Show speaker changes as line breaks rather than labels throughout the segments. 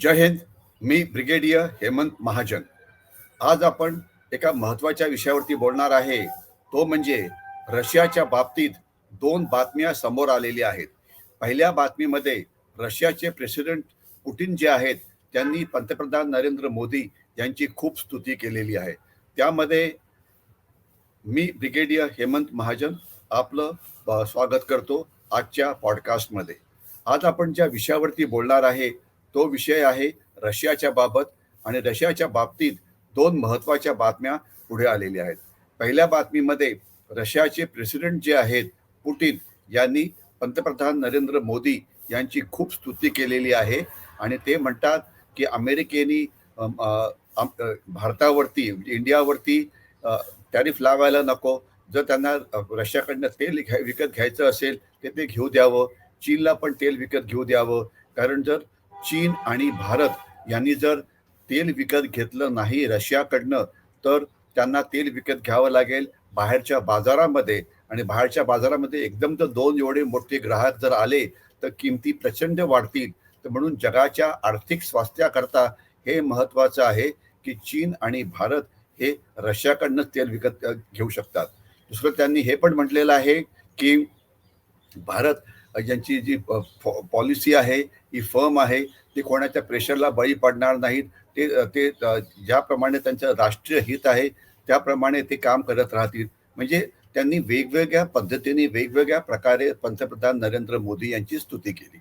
जय हिंद मी ब्रिगेडियर हेमंत महाजन. आज आपण एका महत्त्वाच्या विषयावरती बोलणार आहे. तो म्हणजे रशियाच्या बाबतीत दोन बातम्या समोर आलेल्या आहेत. पहिल्या बातमीमध्ये रशियाचे प्रेसिडेंट पुटिन जे आहेत त्यांनी पंतप्रधान नरेंद्र मोदी यांची खूप स्तुती केलेली आहे. त्यामध्ये मी ब्रिगेडियर हेमंत महाजन आपलं स्वागत करतो आजच्या पॉडकास्टमध्ये आज आपण ज्या विषयावरती बोलणार आहे तो विषय आहे रशियाच्या बाबत आणि रशियाच्या बाबतीत दोन महत्त्वाच्या बातम्या पुढे आलेल्या आहेत. पहिल्या बातमीमध्ये रशियाचे प्रेसिडेंट जे आहेत पुटिन यांनी पंतप्रधान नरेंद्र मोदी यांची खूप स्तुती केलेली आहे आणि ते म्हणतात की अमेरिकेने भारतावरती म्हणजे इंडियावरती टॅरिफ लावायला नको. जर त्यांना रशियाकडनं तेल घ्या विकत घ्यायचं असेल ते ते घेऊ द्यावं. चीनला पण तेल विकत घेऊ द्यावं. कारण जर चीन आणि भारत यांनी जर तेल विकत घेतलं नाही रशियाकडनं तर त्यांना तेल विकत घ्यावं लागेल बाहेरच्या बाजारामध्ये. आणि बाहेरच्या बाजारामध्ये एकदम तर दोन एवढे मोठे ग्राहक जर आले तर किमती प्रचंड वाढतील. तर म्हणून जगाच्या आर्थिक स्वास्थ्याकरता हे महत्वाचं आहे की चीन आणि भारत हे रशियाकडनं तेल विकत घेऊ शकतात. दुसरं त्यांनी हे पण म्हटलेलं आहे की भारत ज्यांची जी पॉलिसी आहे ही फर्म आहे ती कोणाच्या प्रेशरला बळी पडणार नाहीत. ते ते ज्याप्रमाणे त्यांचं राष्ट्रीय हित आहे त्याप्रमाणे ते काम करत राहतील. म्हणजे त्यांनी वेगवेगळ्या पद्धतीने वेगवेगळ्या प्रकारे पंतप्रधान नरेंद्र मोदी यांची स्तुती केली.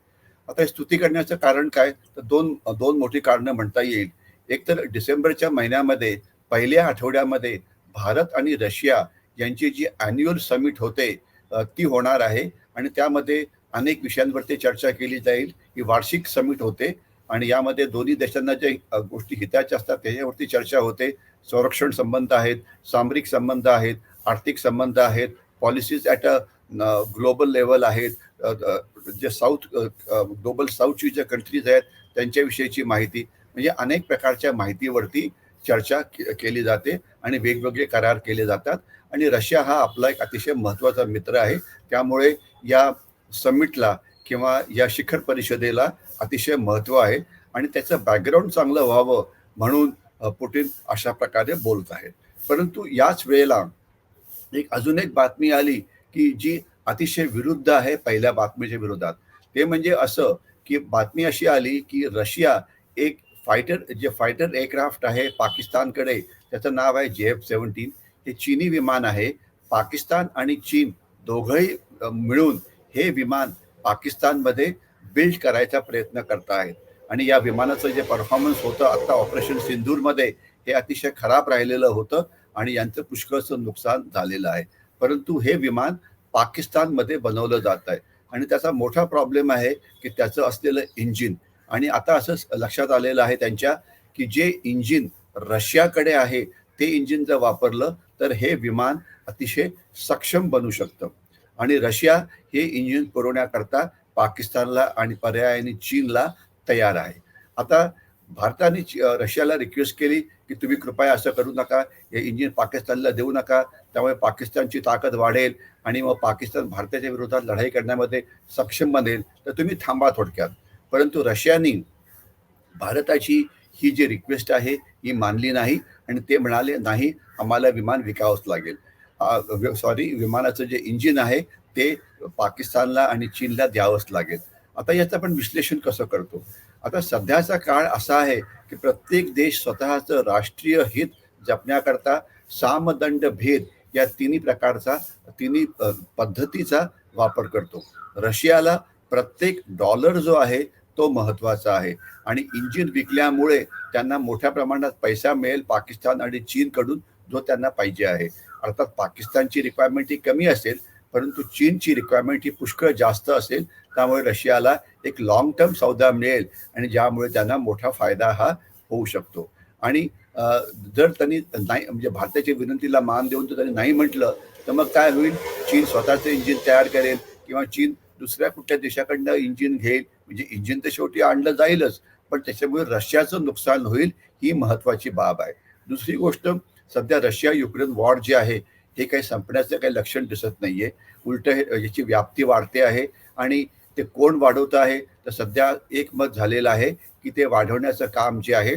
आता स्तुती करण्याचं कारण काय? तर दोन दोन मोठी कारणं म्हणता येईल. एक तर डिसेंबरच्या महिन्यामध्ये पहिल्या आठवड्यामध्ये भारत आणि रशिया यांची जी अॅन्युअल समिट होते ती होणार आहे. आणि त्यामध्ये अनेक विषयांवरती चर्चा केली जाईल. ही वार्षिक समिट होते. आणि यामध्ये दोन्ही देशांना जे गोष्टी हिताच्या असतात त्याच्यावरती चर्चा होते. संरक्षण संबंध आहेत सामरिक संबंध आहेत आर्थिक संबंध आहेत policies at a global level आहेत. जे साऊथ ग्लोबल साऊथची ज्या कंट्रीज आहेत त्यांच्याविषयीची माहिती. म्हणजे अनेक प्रकारच्या माहितीवरती चर्चा के- केली जाते आणि वेगवेगळे करार केले जातात. आणि रशिया हा आपला एक अतिशय महत्त्वाचा मित्र आहे. त्यामुळे या समिटला किंवा या शिखर परिषदेला अतिशय महत्त्व आहे. आणि त्याचं बॅकग्राऊंड चांगलं व्हावं म्हणून पुटीन अशा प्रकारे बोलत आहेत. परंतु याच वेळेला एक अजून एक बातमी आली की जी अतिशय विरुद्ध आहे पहिल्या बातमीच्या विरोधात. ते म्हणजे असं की बातमी अशी आली की रशिया एक फायटर जे फायटर एअरक्राफ्ट आहे पाकिस्तानकडे त्याचं नाव आहे जे एफ सेवन्टीन हे चीनी विमान आहे. पाकिस्तान आणि चीन दोघंही मिळून हे विमान पाकिस्तानमध्ये बिल्ड करायचा प्रयत्न करत आहेत आणि या विमानाचं जे परफॉर्मन्स होतं आत्ता ऑपरेशन सिंधूरमध्ये हे अतिशय खराब राहिलेलं होतं आणि यांचं पुष्कळचं नुकसान झालेलं आहे. परंतु हे विमान पाकिस्तानमध्ये बनवलं जात आहे आणि त्याचा मोठा प्रॉब्लेम आहे की त्याचं असलेलं इंजिन आणि आता असं लक्षात आलेलं आहे त्यांच्या की जे इंजिन रशियाकडे आहे ते इंजिन जर वापरलं तर हे विमान अतिशय सक्षम बनू शकतं. आणि रशिया हे इंजिन पुरवण्याकरता पाकिस्तानला आणि पर्यायाने चीनला तयार आहे. आता भारताने रशियाला रिक्वेस्ट केली की तुम्ही कृपया असं करू नका हे इंजिन पाकिस्तानला देऊ नका त्यामुळे पाकिस्तानची ताकद वाढेल आणि मग पाकिस्तान भारताच्या विरोधात लढाई करण्यामध्ये सक्षम बनेल. तर तुम्ही थांबा थोडक्यात. परंतु रशियानी भारताची ही जी रिक्वेस्ट आहे ही मानली नाही आणि ते म्हणाले नाही आम्हाला विमान विकावंच लागेल. सॉरी विमानाचं जे इंजिन आहे ते पाकिस्तानला आणि चीनला द्यावंच लागेल. आता याचं आपण विश्लेषण कसं करतो? आता सध्याचा काळ असा आहे की प्रत्येक देश स्वतःचं राष्ट्रीय हित जपण्याकरता सामदंड भेद या तिन्ही प्रकारचा तिन्ही पद्धतीचा वापर करतो. रशियाला प्रत्येक डॉलर जो आहे तो महत्त्वाचा आहे. आणि इंजिन विकल्यामुळे त्यांना मोठ्या प्रमाणात पैसा मिळेल पाकिस्तान आणि चीनकडून जो त्यांना पाहिजे आहे. अर्थात पाकिस्तानची रिक्वायरमेंट ही कमी असेल परंतु चीनची रिक्वायरमेंट ही पुष्कळ जास्त असेल त्यामुळे रशियाला एक लॉंग टर्म सौदा मिळेल आणि ज्यामुळे त्यांना मोठा फायदा हा होऊ शकतो. आणि जर त्यांनी नाही म्हणजे भारताच्या विनंतीला मान देऊन जर त्यांनी नाही म्हटलं तर मग काय होईल? चीन स्वतःचं इंजिन तयार करेल किंवा चीन दुसऱ्या कुठल्या देशाकडनं इंजिन घेईल? म्हणजे इंजिन तर शेवटी आणलं जाईलच पण त्याच्यामुळे रशियाचं नुकसान होईल ही महत्वाची बाब आहे. दुसरी गोष्ट सध्या रशिया युक्रेन वॉर जे आहे हे काही संपण्याचं काही लक्षण दिसत नाहीये. उलट हे याची व्याप्ती वाढते आहे आणि ते कोण वाढवत आहे? तर सध्या एक मत झालेलं आहे की ते वाढवण्याचं काम जे आहे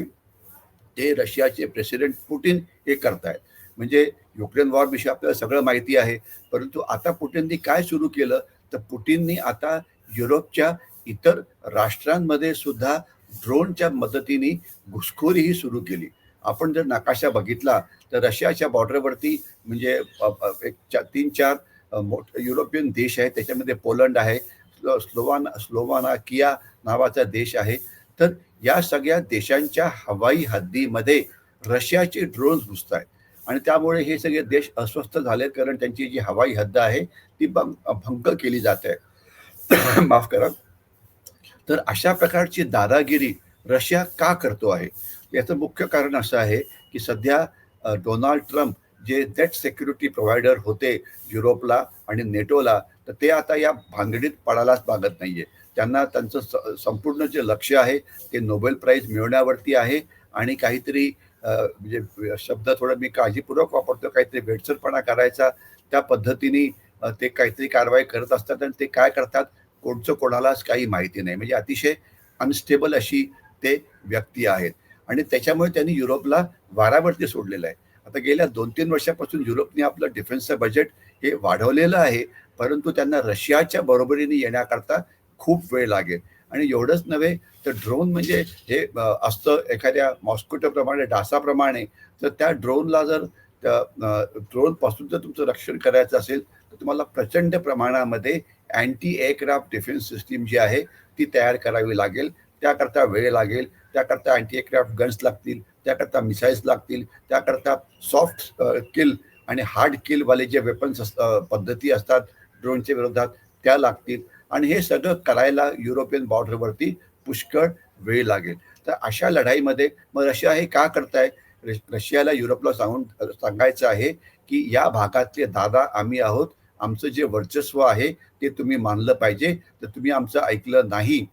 ते रशियाचे प्रेसिडेंट पुटिन हे करतायत. म्हणजे युक्रेन वॉर विषयी आपल्याला सगळं माहिती आहे परंतु आता पुटिननी काय सुरू केलं? तर पुटिननी आता युरोपच्या इतर राष्ट्रांमध्ये सुद्धा ड्रोनच्या मदतीने घुसखोरीही सुरू केली. आपण जर नकाशा बघितला तर रशियाच्या बॉर्डरवरती म्हणजे एक चा- तीन चार मोठ युरोपियन देश आहे. त्याच्यामध्ये पोलंड आहे स्लो- स्लोवान स्लोवाना किया नावाचा देश आहे. तर या सगळ्या देशांच्या हवाई हद्दीमध्ये रशियाचे ड्रोन्स घुसत आहेत आणि त्यामुळे हे सगळे देश अस्वस्थ झाले कारण त्यांची जी हवाई हद्द आहे ती भंग भंग केली जात. आहे माफ करा. तर अशा प्रकारची दादागिरी रशिया का करतो आहे? याचं मुख्य कारण असं आहे की सध्या डोनाल्ड ट्रम्प जे डेट सिक्युरिटी प्रोव्हायडर होते युरोपला आणि नेटोला तर ते आता या भांगडीत पडायलाच मागत नाहीये. त्यांना त्यांचं स- संपूर्ण जे लक्ष आहे ते नोबेल प्राईज मिळवण्यावरती आहे आणि काहीतरी म्हणजे शब्द थोडं मी काळजीपूर्वक वापरतो काहीतरी वेडसरपणा करायचा. त्या पद्धतीने ते काहीतरी कारवाई करत असतात आणि ते काय करतात? कोणचं कोणालाच काही माहिती नाही. म्हणजे अतिशय अनस्टेबल अशी ते व्यक्ती आहेत. आणि त्याच्यामुळे त्यांनी युरोपला वारावरती सोडलेलं आहे. आता गेल्या दोन तीन वर्षापासून युरोपने आपलं डिफेन्सचं बजेट हे वाढवलेलं आहे. परंतु त्यांना रशियाच्या बरोबरीने येण्याकरता खूप वेळ लागेल. आणि एवढंच नव्हे तर ड्रोन म्हणजे हे असतं एखाद्या मॉस्किटोप्रमाणे डासाप्रमाणे तर त्या ड्रोनला जर त्या ड्रोनपासून जर तुमचं रक्षण करायचं असेल तर तुम्हाला प्रचंड प्रमाणामध्ये अँटी एअरक्राफ्ट डिफेन्स सिस्टीम जी आहे ती तयार करावी लागेल. त्याकरता वेळ लागेल त्याकरता अँटी एअरक्राफ्ट गन्स लागतील त्याकरता मिसाईल्स लागतील त्याकरता सॉफ्ट किल आणि हार्ड किलवाले जे वेपन्स पद्धती असतात ड्रोनच्या विरोधात त्या लागतील. आणि हे सगळं करायला युरोपियन बॉर्डरवरती पुष्कळ वेळ लागेल. तर अशा लढाईमध्ये मग रशिया हे का करताय? रशियाला युरोपला सांगून सांगायचं आहे की या भागातले दादा आम्ही आहोत. आमचं जे वर्चस्व आहे ते तुम्ही मानलं पाहिजे. तर तुम्ही आमचं ऐकलं नाही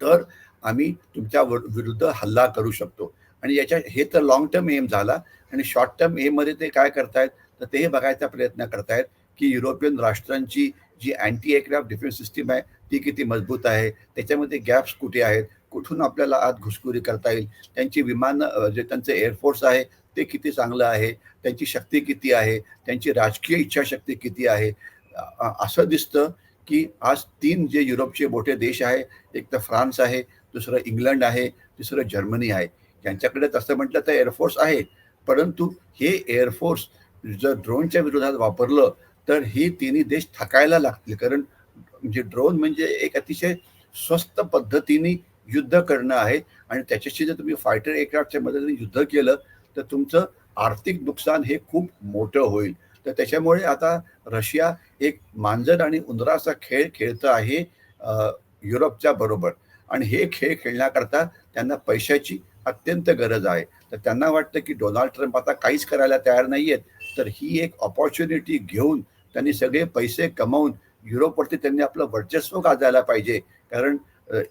तर आम्ही तुमच्या विरुद्ध हल्ला करू शकतो. आणि याच्या हे तर लॉंग टर्म एम झाला. आणि शॉर्ट टर्म एममध्ये ते काय करतायत? तर ते बघायचा प्रयत्न करतायत की युरोपियन राष्ट्रांची जी अँटी एअरक्राफ्ट डिफेन्स सिस्टीम आहे ती किती मजबूत आहे त्याच्यामध्ये गॅप्स कुठे आहेत कुठून आपल्याला आत घुसखोरी करता येईल त्यांची विमान जे त्यांचं एअरफोर्स आहे ते किती चांगलं आहे त्यांची शक्ती किती आहे त्यांची राजकीय इच्छाशक्ती किती आहे असं दिसतं की आज तीन जे युरोपचे मोठे देश आहे एक तर फ्रान्स आहे दुसरं इंग्लंड आहे तिसरं जर्मनी आहे. यांच्याकडे तसं म्हटलं तर एअरफोर्स आहे परंतु हे एअरफोर्स जर ड्रोनच्या विरोधात वापरलं तर ही तिन्ही देश थकायला लागतील. कारण म्हणजे ड्रोन म्हणजे एक अतिशय स्वस्त पद्धतीने युद्ध करणं आहे आणि त्याच्याशी जर तुम्ही फायटर एअरक्राफ्टच्या मदतीने युद्ध केलं तर तुमचं आर्थिक नुकसान हे खूप मोठं होईल. तर त्याच्यामुळे आता रशिया एक मांजर आणि उंदराचा खेळ खेळतं आहे युरोपच्या बरोबर. आणि हे खेळ खेळण्याकरता त्यांना पैशाची अत्यंत गरज आहे. तर त्यांना वाटतं की डोनाल्ड ट्रम्प आता काहीच करायला तयार नाही आहेत तर ही एक ऑपॉर्च्युनिटी घेऊन त्यांनी सगळे पैसे कमावून युरोपवरती त्यांनी आपलं वर्चस्व गाजायला पाहिजे. कारण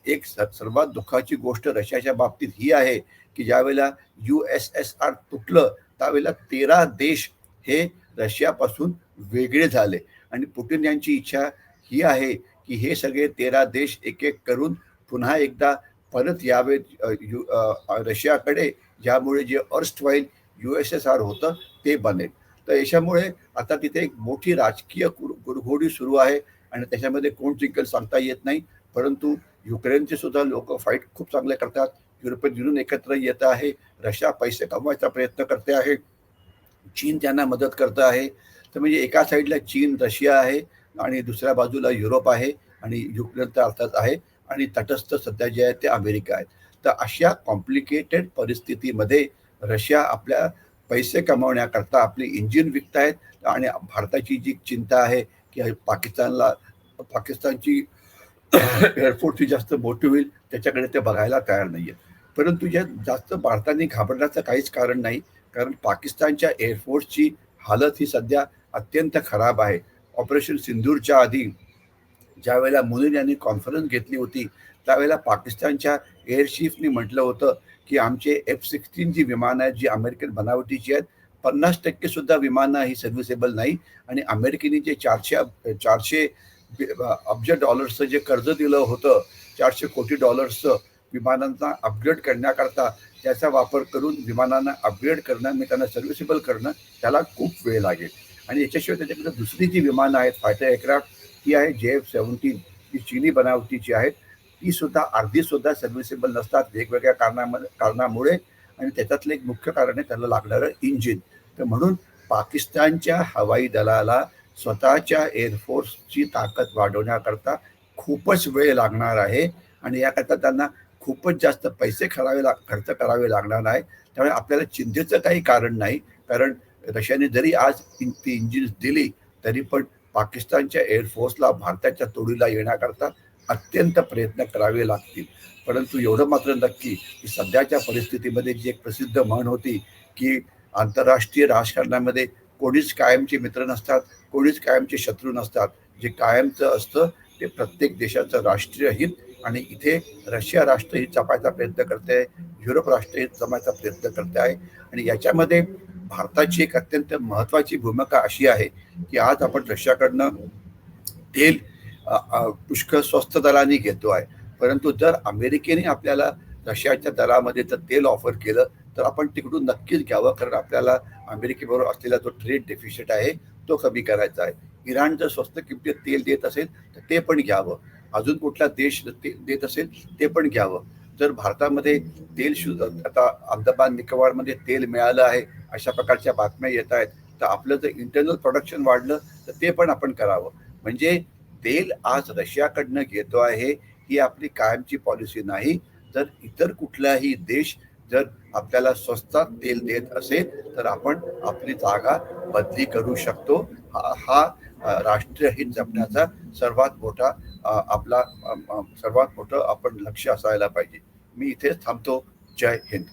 एक स- सर्वात दुःखाची गोष्ट रशियाच्या बाबतीत ही आहे की ज्यावेळेला यू एस एस आर तुटलं त्यावेळेला तेरा देश हे रशियापासून वेगळे झाले. आणि पुटिन यांची इच्छा ही आहे की हे सगळे तेरा देश एक एक करून पुन्हा एकदा परत यावे यु रशियाकडे ज्यामुळे जे erstwhile U S S R होतं ते बनेल. तर याच्यामुळे आता तिथे एक मोठी राजकीय कुर- सुरू आहे आणि त्याच्यामध्ये कोण जिंकेल सांगता येत नाही. परंतु युक्रेनचे सुद्धा लोक फाईट खूप चांगले करतात. युरोपियन युनियन एकत्र येत आहे. रशिया पैसे कमवायचा प्रयत्न करते आहे. चीन त्यांना मदत करत आहे. तर म्हणजे एका साईडला चीन रशिया आहे आणि दुसऱ्या बाजूला युरोप आहे आणि युक्रेन तर अर्थात आहे आणि तटस्थ सध्या जे आहे ते अमेरिका आहेत. तर अशा कॉम्प्लिकेटेड परिस्थितीमध्ये रशिया आपल्या पैसे कमावण्याकरता आपली इंजिन विकतायत आणि भारताची जी चिंता आहे की पाकिस्तानला पाकिस्तानची एअरफोर्सची जास्त मोठी होईल त्याच्याकडे ते बघायला तयार नाही आहेत परंतु यात जास्त भारताने घाबरण्याचं काहीच कारण नाही कारण पाकिस्तानच्या एअरफोर्सची हालत ही सध्या अत्यंत खराब आहे. ऑपरेशन सिंधूरच्या आधी ज्यावेळेला मुनीन यांनी कॉन्फरन्स घेतली होती त्यावेळेला पाकिस्तानच्या एअर चीफनी म्हटलं होतं की आमचे एफ सिक्स्टीन जी विमानं आहेत जी अमेरिकन बनावटीची आहेत पन्नास टक्के सुद्धा विमानं ही सर्व्हिसेबल नाही. आणि अमेरिकेने जे चारशे चारशे अब्ज डॉलर्सचं जे कर्ज दिलं होतं चारशे कोटी डॉलर्सचं विमानांना अपग्रेड करण्याकरता त्याचा वापर करून विमानांना अपग्रेड करणं मी त्यांना सर्व्हिसेबल करणं त्याला खूप वेळ लागेल. आणि याच्याशिवाय त्याच्याकडे दुसरी जी विमानं आहेत फायटर एअरक्राफ्ट ती आहे जे एफ सेवन्टीन ही चिनी बनावटीची आहेत. ती सुद्धा अर्धी सुद्धा सर्व्हिसेबल नसतात वेगवेगळ्या कारणामध्ये कारणामुळे आणि त्याच्यातलं एक मुख्य कारण आहे त्याला लागणारं इंजिन तर म्हणून पाकिस्तानच्या हवाई दलाला स्वतःच्या एअरफोर्सची ताकद वाढवण्याकरता खूपच वेळ लागणार आहे आणि याकरता त्यांना खूपच जास्त पैसे खरावे लाग खर्च करावे लागणार नाही त्यामुळे आपल्याला चिंतेचं काही कारण नाही. कारण रशियाने जरी आज ती इंजिन्स दिली तरी पण पाकिस्तानच्या एअरफोर्सला भारताच्या तोडीला येण्याकरता अत्यंत प्रयत्न करावे लागतील. परंतु एवढं मात्र नक्की की सध्याच्या परिस्थितीमध्ये जी एक प्रसिद्ध म्हण होती की आंतरराष्ट्रीय राजकारणामध्ये कोणीच कायमचे मित्र नसतात कोणीच कायमचे शत्रू नसतात. जे कायमचं असतं ते प्रत्येक देशाचं राष्ट्रीय हित आणि इथे रशिया राष्ट्रहित जपायचा प्रयत्न करते आहे युरोप राष्ट्रहित जमायचा प्रयत्न करते आहे आणि याच्यामध्ये भारताची एक अत्यंत महत्त्वाची भूमिका अशी आहे की आज आपण रशियाकडनं तेल पुष्कळ स्वस्त दराने घेतो आहे. परंतु जर अमेरिकेने आपल्याला रशियाच्या दरामध्ये जर तेल ऑफर केलं तर आपण तिकडून नक्कीच घ्यावं कारण आपल्याला अमेरिकेबरोबर असलेला जो ट्रेड डेफिशिट आहे तो कमी करायचा आहे. इराण जर स्वस्त किमतीत तेल देत असेल तर ते पण घ्यावं. अजून कुठला देश ते देत असेल ते पण घ्यावं. जर भारतामध्ये तेल शु आता अहमदाबाद निकोबारमध्ये तेल मिळालं आहे अशा प्रकारच्या बातम्या येत आहेत तर आपलं जर इंटरनल प्रोडक्शन वाढलं तर ते पण आपण करावं. म्हणजे तेल आज रशियाकडनं घेतो आहे ही आपली कायमची पॉलिसी नाही. जर इतर कुठलाही देश जर आपल्याला स्वस्तात तेल देत असेल तर आपण आपली जागा बदली करू शकतो. हा हा राष्ट्रीय हित जपण्याचा सर्वात मोठा आपला सर्वात मोठं आपण लक्ष असायला पाहिजे. मी इथेच थांबतो. जय हिंद.